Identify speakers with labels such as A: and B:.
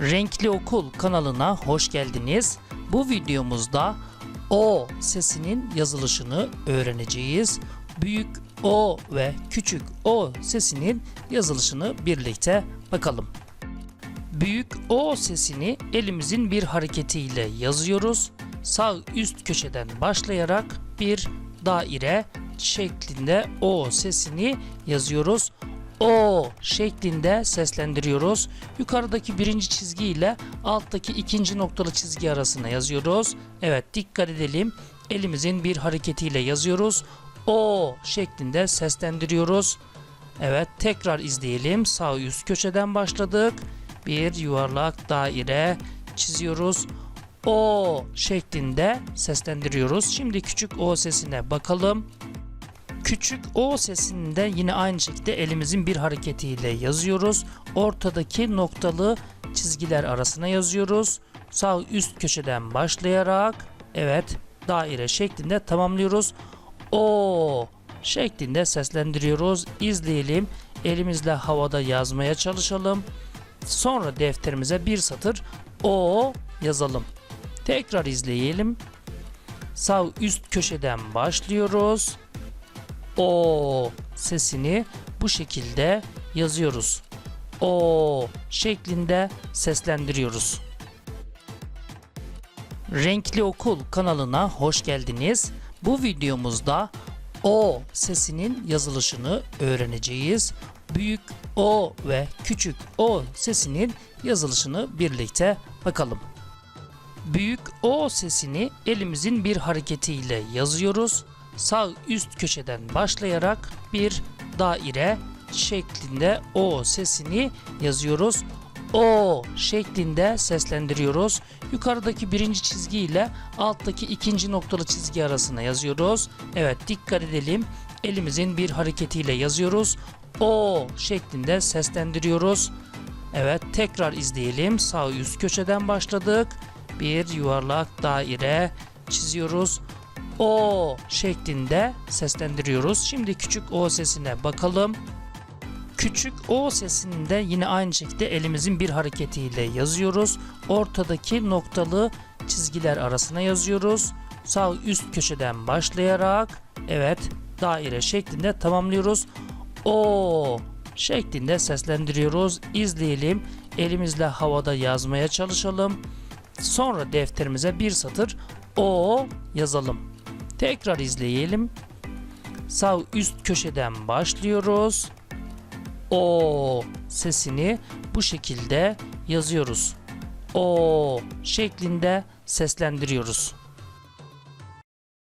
A: Renkli Okul kanalına hoş geldiniz. Bu videomuzda O sesinin yazılışını öğreneceğiz. Büyük O ve küçük O sesinin yazılışını birlikte bakalım. Büyük O sesini elimizin bir hareketiyle yazıyoruz. Sağ üst köşeden başlayarak bir daire şeklinde O sesini yazıyoruz. O şeklinde seslendiriyoruz. Yukarıdaki birinci çizgi ile alttaki ikinci noktalı çizgi arasına yazıyoruz. Evet dikkat edelim. Elimizin bir hareketiyle yazıyoruz. O şeklinde seslendiriyoruz. Evet tekrar izleyelim. Sağ üst köşeden başladık. Bir yuvarlak daire çiziyoruz. O şeklinde seslendiriyoruz. Şimdi küçük O sesine bakalım. Küçük O sesini de yine aynı şekilde elimizin bir hareketiyle yazıyoruz. Ortadaki noktalı çizgiler arasına yazıyoruz. Sağ üst köşeden başlayarak evet daire şeklinde tamamlıyoruz. O şeklinde seslendiriyoruz. İzleyelim. Elimizle havada yazmaya çalışalım. Sonra defterimize bir satır O yazalım. Tekrar izleyelim. Sağ üst köşeden başlıyoruz. O sesini bu şekilde yazıyoruz. O şeklinde seslendiriyoruz. Renkli Okul kanalına hoş geldiniz. Bu videomuzda O sesinin yazılışını öğreneceğiz. Büyük O ve küçük O sesinin yazılışını birlikte bakalım. Büyük O sesini elimizin bir hareketiyle yazıyoruz. Sağ üst köşeden başlayarak bir daire şeklinde O sesini yazıyoruz. O şeklinde seslendiriyoruz. Yukarıdaki birinci çizgi ile alttaki ikinci noktalı çizgi arasına yazıyoruz. Evet dikkat edelim. Elimizin bir hareketiyle yazıyoruz. O şeklinde seslendiriyoruz. Evet tekrar izleyelim. Sağ üst köşeden başladık. Bir yuvarlak daire çiziyoruz. O şeklinde seslendiriyoruz. Şimdi küçük O sesine bakalım. Küçük O sesini de yine aynı şekilde elimizin bir hareketiyle yazıyoruz. Ortadaki noktalı çizgiler arasına yazıyoruz. Sağ üst köşeden başlayarak evet daire şeklinde tamamlıyoruz. O şeklinde seslendiriyoruz. İzleyelim. Elimizle havada yazmaya çalışalım. Sonra defterimize bir satır O yazalım. Tekrar izleyelim. Sağ üst köşeden başlıyoruz. O sesini bu şekilde yazıyoruz. O şeklinde seslendiriyoruz.